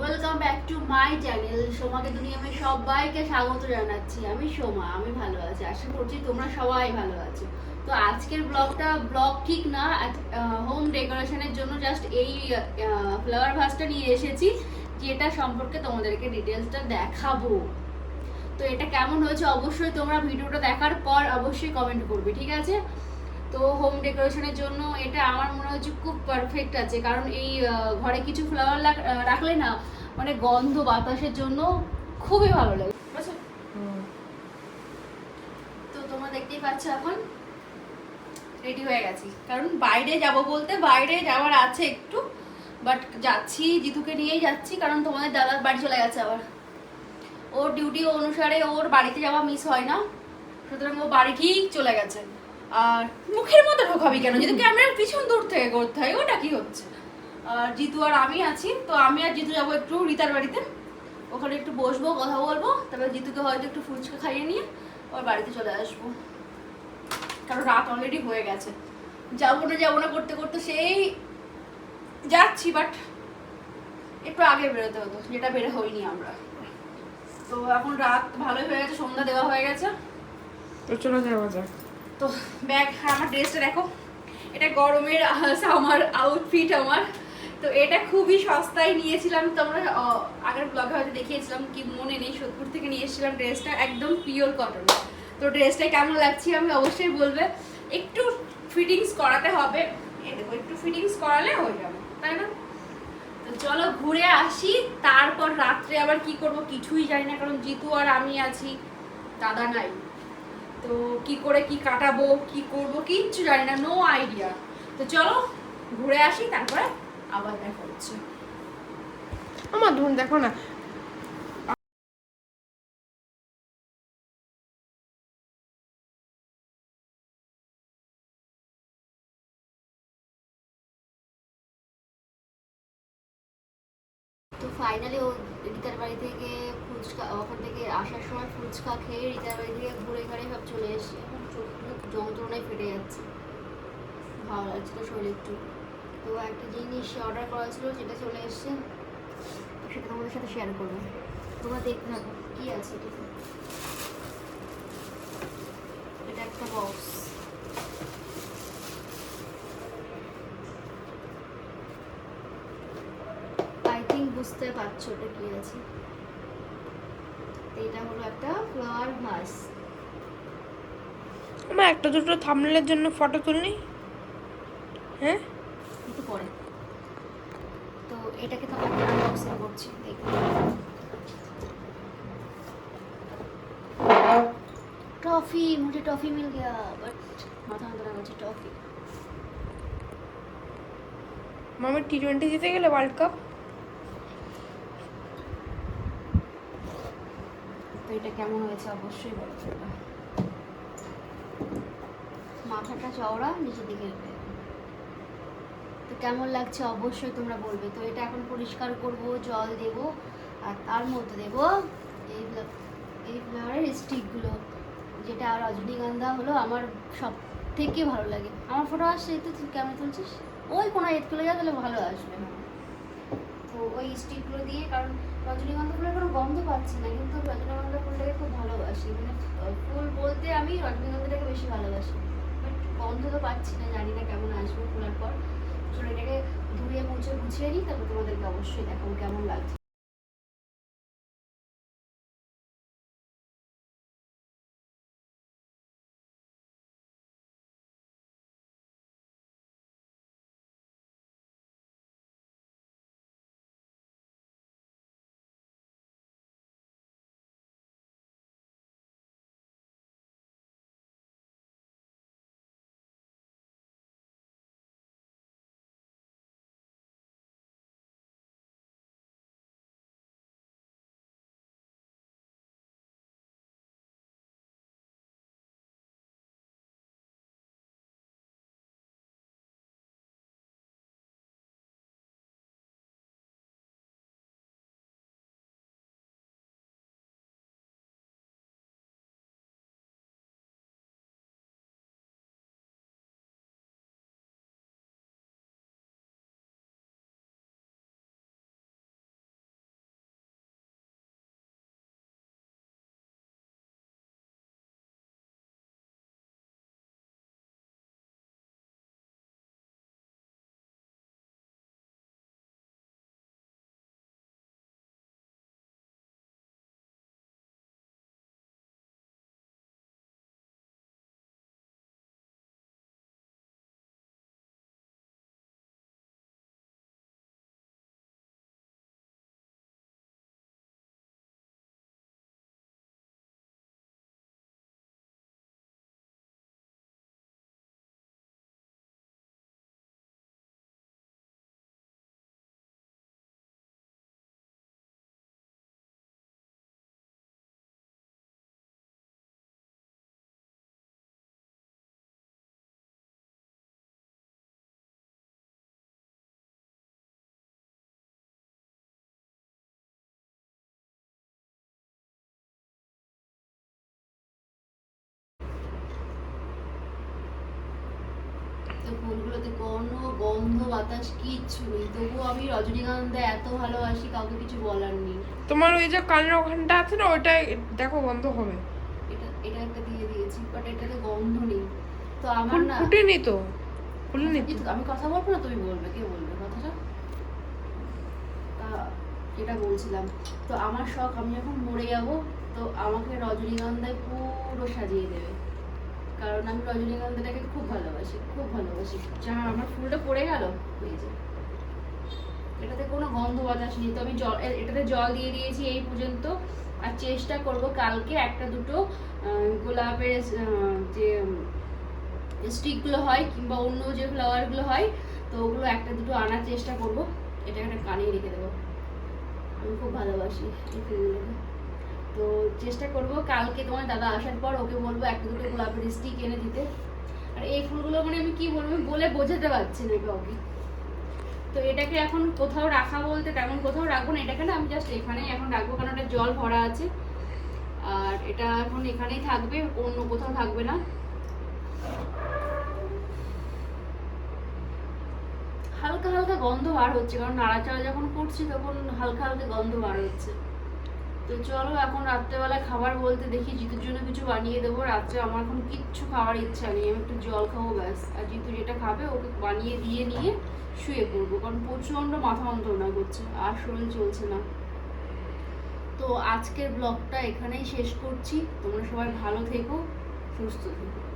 Welcome back to my channel সোমাকে দুনিয়া আমি সবাইকে স্বাগত জানাচ্ছি। আমি সোমা, আমি ভালো আছি। আশা করছি তোমরা সবাই ভালো আছো। তো আজকের ব্লগটা, ব্লগ ঠিক না হোম ডেকোরেশনের জন্য জাস্ট এই ফ্লাওয়ার ভাসটা নিয়ে এসেছি, যেটা সম্পর্কে তোমাদেরকে ডিটেলসটা দেখাবো। তো এটা কেমন হয়েছে অবশ্যই তোমরা ভিডিওটা দেখার পর অবশ্যই কমেন্ট করবে, ঠিক আছে? তো হোম ডেকোরেশনের জন্য এটা আমার মনে হচ্ছে খুব পারফেক্ট আছে। কারণ এই ঘরে কিছু ফ্লাওয়ার রাখলে না মানে গন্ধ বাতাসের জন্য খুবই ভালো লাগে? তো তোমরা দেখতেই পাচ্ছ এখন রেডি হয়ে গেছি। কারণ বাইরে যাব বলতে বাইরে যাওয়ার আছে একটু বাট যাচ্ছি, জিতুকে নিয়েই যাচ্ছি, কারণ তোমাদের দাদার বাড়ি চলে গেছে আবার। ওর ডিউটি অনুসারে ওর বাড়িতে যাওয়া মিস হয় না, সুতরাং ও বাড়ি ঠিক চলে গেছে। মুখের মধ্যে ঢোকাবি কেন? যদি ক্যামেরার পিছন দূর থেকে করতে হয়, ওটা কি হচ্ছে? আর জিতু আর আমি আছি, তো আমি আর জিতু যাব একটু রিতার বাড়িতে। ওখানে একটু বসবো, কথা বলব, তারপরে জিতুকে হয়তো একটু ফুচকা খাইয়ে নিয়ে ওর বাড়িতে চলে আসব। কারণ রাত অলরেডি হয়ে গেছে। যাব না যাব না করতে করতে সেই যাচ্ছি বাট একটু আগে বেরোতে হতো, যেটা বেরো হইনি আমরা। তো এখন রাত ভালোই হয়ে গেছে, সন্ধ্যা দেওয়া হয়ে গেছে। তো চলে যাওয়া যাক। তো ব্যাগ আমার ড্রেসটা দেখো। এটা গরমের আমার আউটফিট আমার। তো এটা খুবই সস্তায় নিয়েছিলাম। তো আমরা আগের ব্লগে হয়তো দেখিয়েছিলাম কি মনে নেই। সোদপুর থেকে নিয়ে এসেছিলাম ড্রেসটা একদম পিওর কটন তো ড্রেসটা কেমন লাগছে আমি অবশ্যই বলবে। একটু ফিটিংস করাতে হবে। দেখো, একটু ফিটিংস করালে হয়ে যাবে, তাই না? তো চলো ঘুরে আসি। তারপর রাত্রে আবার কি করব কিছুই জানি না, কারণ জিতু আর আমি আছি, দাদা নাই। তো কি করে কি কাটাবো কি করব কিচ্ছু জানি না নো আইডিয়া তো চলো ঘুরে আসি তারপরে আবার দেখা হচ্ছে। আমার ধরুন দেখো না। তো ফাইনালি ও রিতার বাড়ি থেকে ফুচকা ওখান থেকে আসার সময় ফুচকা খেয়ে বাড়ি থেকে ঘুরে ঘুরে সব চলে এসে এখন চোখ মুখ যন্ত্রণায় ফেটে যাচ্ছে। ভালো লাগছে তো শরীর একটু। তো একটা জিনিস অর্ডার করা ছিল যেটা চলে এসছে সেটা তোমাদের সাথে শেয়ার করব। তোমরা দেখতে থাকো, কি আছে এটাতে এটা একটা বক্স আই থিঙ্ক বুঝতে পারছ ওটা কি আছে। এটা হলো একটা ফ্লাওয়ার ভাস আমার একটা দুটো থামলের জন্য ফটো তুলনি? হ্যাঁ? একটু পরে। তো এটাকে তো আমরা করছি দেখুন টফি মুঝে ট্রফি মিল গয়া বাট মাথা যন্ত্রণা করছে টফি মামার টি টোয়েন্টি জিতে গেলে ওয়ার্ল্ড কাপ তো এটা কেমন হয়েছে অবশ্যই বলো তোমরা। মাথাটা চওড়া, নিচের দিকে তো কেমন লাগছে অবশ্যই তোমরা বলবে। তো এটা এখন পরিষ্কার করব, জল দেব, আর তার মধ্যে দেব এই এই ফ্লাওয়ারের স্টিকগুলো যেটা রজনীগন্ধা হলো আমার সব থেকে ভালো লাগে। আমার ফটো আসছে তো তুই কেমন তুলছিস? ওই কোনো এড তুলে যা, তাহলে ভালো আসবে। তো ওই স্টিকগুলো দিয়ে, কারণ রজনীগন্ধা ফুলের কোনো গন্ধ পাচ্ছি না, কিন্তু রজনীগন্ধা ফুলটাকে খুব ভালোবাসি। মানে ফুল বলতে আমি রজনীগন্ধাটাকে বেশি ভালোবাসি। বাট গন্ধ তো পাচ্ছি না, জানি না কেমন আসবে ফোলার পর। চলো এটাকে ধুয়ে, মুছে, গুছিয়ে নিই, তারপর তোমাদেরকে অবশ্যই দেখাবো কেমন লাগছে। ফুলগুলোতে কোনো গন্ধ বাতাস কিচ্ছু নেই। তবুও আমি রজনীগন্ধা এত ভালোবাসি কাউকে কিছু বলার নেই। তোমার ওই যে কানের ওখানটা আছে না ওইটা দেখো বন্ধ হবে। এটা এটা একটা দিয়ে দিয়েছি বাট এটাতে গন্ধ নেই। তো আমার না ফুটেনি তো? ফুলেনি তো? আমি কথা বলব না? তুমি বলবে কে বলবে? কথাটা? এটা বলছিলাম। তো আমার শখ আমি যখন মরে যাব তো আমাকে রজনীগন্ধায় পুরো সাজিয়ে দেবে। কারণ আমি রজনীগন্ধাটাকে খুব ভালোবাসি খুব ভালোবাসি। যা আমার ফুলটা পড়ে গেল হয়ে যায় এটাতে কোনো গন্ধ বাতাস নেই। তো আমি জল এটাতে জল দিয়ে দিয়েছি এই পর্যন্ত। আর চেষ্টা করব কালকে একটা দুটো গোলাপের যে, স্টিকগুলো হয় কিংবা অন্য যে ফ্লাওয়ারগুলো হয়, তো ওগুলো একটা দুটো আনার চেষ্টা করব। এটা একটা কানে রেখে দেবো। আমি খুব ভালোবাসি এই ফুলগুলোকে। তো চেষ্টা করব, কালকে তোমার দাদা আসার পর ওকে বলব একটা দুটো গোলাপের স্টিক এনে দিতে। আর এই ফুলগুলো মানে আমি কি বলব বলে বোঝাতে পারছি না কাউকে। তো এটাকে এখন কোথাও রাখা বলতে তেমন কোথাও রাখব না, এটাকে না আমি জাস্ট এখানেই এখন রাখব, কারণ এটা জল ভরা আছে। আর এটা এখন এখানেই থাকবে, অন্য কোথাও থাকবে না। হালকা হালকা গন্ধ বার হচ্ছে, কারণ নাড়াচাড়া যখন করছি তখন হালকা হালকা গন্ধ বার হচ্ছে। তো চলো এখন রাত্রেবেলা খাবার বলতে দেখি, জিতুর জন্য কিছু বানিয়ে দেবো। রাত্রে আমার এখন কিচ্ছু খাওয়ার ইচ্ছা নেই। আমি একটু জল খাব ব্যাস। আর জিতু যেটা খাবে ওকে বানিয়ে দিয়ে নিয়ে শুয়ে পড়ব। কারণ প্রচণ্ড মাথা যন্ত্রণা করছে, আর শরীর চলছে না। তো আজকের ব্লগটা এখানেই শেষ করছি। তোমরা সবাই ভালো থেকো, সুস্থ থেকো।